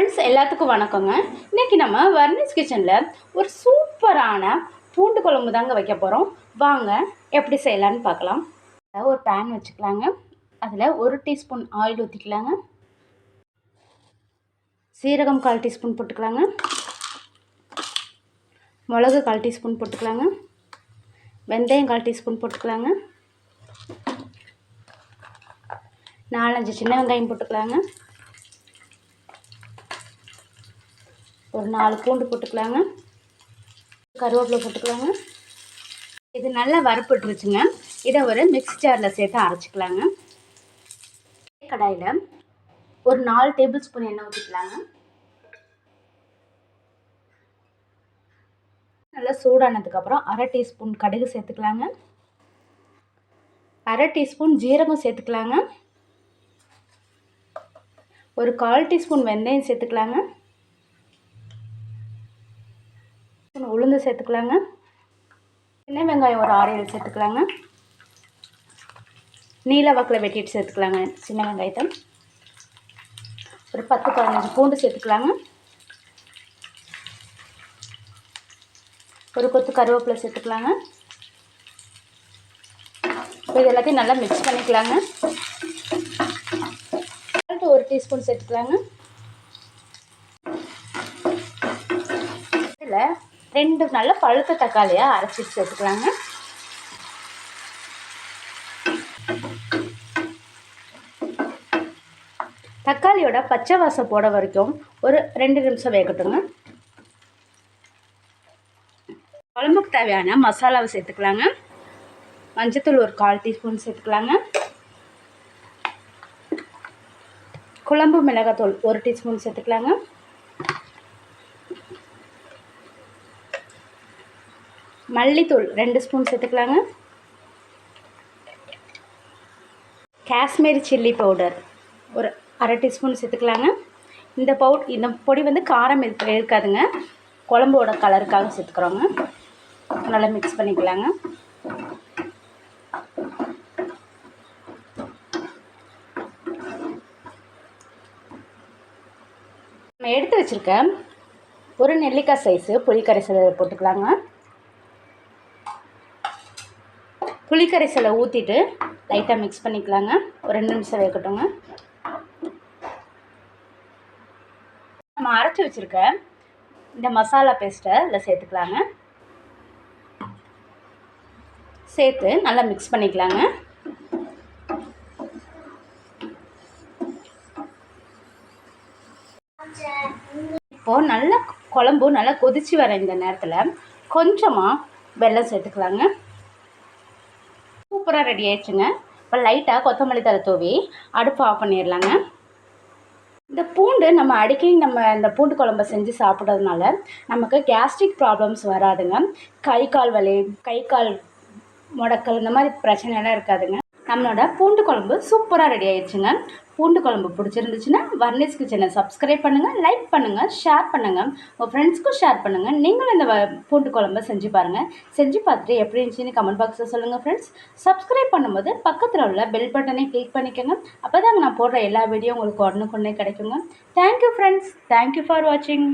Friends எல்லாத்துக்கும் வணக்கங்க. இன்றைக்கி நம்ம வர்னிஸ் கிச்சனில் ஒரு சூப்பரான பூண்டு குழம்பு தாங்க வைக்க போகிறோம் வாங்க எப்படி செய்யலான்னு பார்க்கலாம். ஒரு பேன் வச்சுக்கலாங்க. அதில் ஒரு டீஸ்பூன் ஆயில் ஊற்றிக்கலாங்க சீரகம் கால் டீஸ்பூன் போட்டுக்கலாங்க. மிளகு கால் டீஸ்பூன் போட்டுக்கலாங்க. வெந்தயம் கால் டீஸ்பூன் போட்டுக்கலாங்க. நாலஞ்சு சின்ன வெங்காயம் போட்டுக்கலாங்க. ஒரு நாலு பூண்டு போட்டுக்கலாங்க. கருவேப்பிலை போட்டுக்கலாங்க. இது நல்லா வறுப்பட்டுருச்சுங்க இதை ஒரு மிக்ஸ் ஜாரில் சேர்த்து அரைச்சிக்கலாங்க. கடாயில் ஒரு நாலு டேபிள் ஸ்பூன் எண்ணெய் ஊற்றிக்கலாங்க நல்லா சூடானதுக்கப்புறம் அரை டீஸ்பூன் கடுகு சேர்த்துக்கலாங்க. அரை டீஸ்பூன் ஜீரகம் சேர்த்துக்கலாங்க. ஒரு கால் டீஸ்பூன் வெந்தயம் சேர்த்துக்கலாங்க. உளுந்து சேர்த்துக்கலாங்க. சின்ன வெங்காயம் ஒரு ஆறு ஏழு சேர்த்துக்கலாங்க. நீல வாக்கில் வெட்டிட்டு சேர்த்துக்கலாங்க சின்ன வெங்காயத்தை. ஒரு பத்து பதினஞ்சு பூண்டு சேர்த்துக்கலாங்க. ஒரு கொத்து கருவேப்பிலை சேர்த்துக்கலாங்க. இப்போ இது எல்லாத்தையும் நல்லா மிக்ஸ் பண்ணிக்கலாங்க. ஒரு டீஸ்பூன் சேர்த்துக்கலாங்க. இதில் ரெண்டு நல்ல பழுத்த தக்காளியாக அரைச்சிட்டு சேர்த்துக்கலாங்க தக்காளியோட பச்சை வாசம் போட வரைக்கும் ஒரு ரெண்டு நிமிஷம் வேகட்டுங்க. குழம்புக்கு தேவையான மசாலாவை சேர்த்துக்கலாங்க. மஞ்சத்தூள் ஒரு கால் டீஸ்பூன் சேர்த்துக்கலாங்க. குழம்பு மிளகாத்தூள் ஒரு டீஸ்பூன் சேர்த்துக்கலாங்க. மல்லித்தூள் ரெண்டு ஸ்பூன் சேர்த்துக்கலாங்க. காஷ்மீரி சில்லி பவுடர் ஒரு அரை டீஸ்பூன் சேர்த்துக்கலாங்க. இந்த பவுட் இந்த பொடி வந்து காரம் இருக்க இருக்காதுங்க. குழம்போட கலருக்காக சேர்த்துக்கிறோங்க. நல்லா மிக்ஸ் பண்ணிக்கலாங்க. நம்ம எடுத்து வச்சுருக்க ஒரு நெல்லிக்காய் சைஸு புளிக்கரைசல் போட்டுக்கலாங்க. புளிக்கரைசலை ஊற்றிட்டு லைட்டாக மிக்ஸ் பண்ணிக்கலாங்க. ஒரு ரெண்டு நிமிஷம் வைக்கட்டுங்க நம்ம அரைச்சி வச்சுருக்க இந்த மசாலா பேஸ்ட்டை இதில் சேர்த்துக்கலாங்க. சேர்த்து நல்லா மிக்ஸ் பண்ணிக்கலாங்க. இப்போது நல்லா குழம்பு நல்லா கொதித்து வர இந்த நேரத்தில் கொஞ்சமாக வெல்லம் சேர்த்துக்கலாங்க. சூப்பராக ரெடி ஆயிடுச்சுங்க. இப்போ லைட்டாக கொத்தமல்லி தலை தூவி அடுப்பு ஆஃப் பண்ணிடலாங்க. இந்த பூண்டு நம்ம அடிக்கடி நம்ம இந்த பூண்டு குழம்பு செஞ்சு சாப்பிட்றதுனால நமக்கு கேஸ்ட்ரிக் ப்ராப்ளம்ஸ் வராதுங்க. கை கால் வலி கை கால் முடக்கல் இந்த மாதிரி பிரச்சனைலாம் இருக்காதுங்க. நம்மளோட பூண்டு குழம்பு சூப்பராக ரெடி ஆயிடுச்சுங்க பூண்டு குழம்பு பிடிச்சிருந்துச்சுன்னா வர்னிஸ் கிச்சனை சப்ஸ்கிரைப் பண்ணுங்கள் லைக் பண்ணுங்கள் ஷேர் பண்ணுங்கள் உங்கள் ஃப்ரெண்ட்ஸ்க்கும் ஷேர் பண்ணுங்கள் நீங்களும் இந்த பூண்டு குழம்பை செஞ்சு பாருங்கள் செஞ்சு பார்த்துட்டு எப்படி இருந்துச்சுன்னு கமெண்ட் பாக்ஸில் சொல்லுங்கள் ஃப்ரெண்ட்ஸ் சப்ஸ்கிரைப் பண்ணும்போது பக்கத்தில் உள்ள பெல் பட்டனை கிளிக் பண்ணிக்கோங்க. அப்போ தாங்க நான் போடுற எல்லா வீடியோ உங்களுக்கு உடனுக்குன்னே கிடைக்குங்க. தேங்க்யூ ஃப்ரெண்ட்ஸ் தேங்க்யூ ஃபார் வாட்சிங்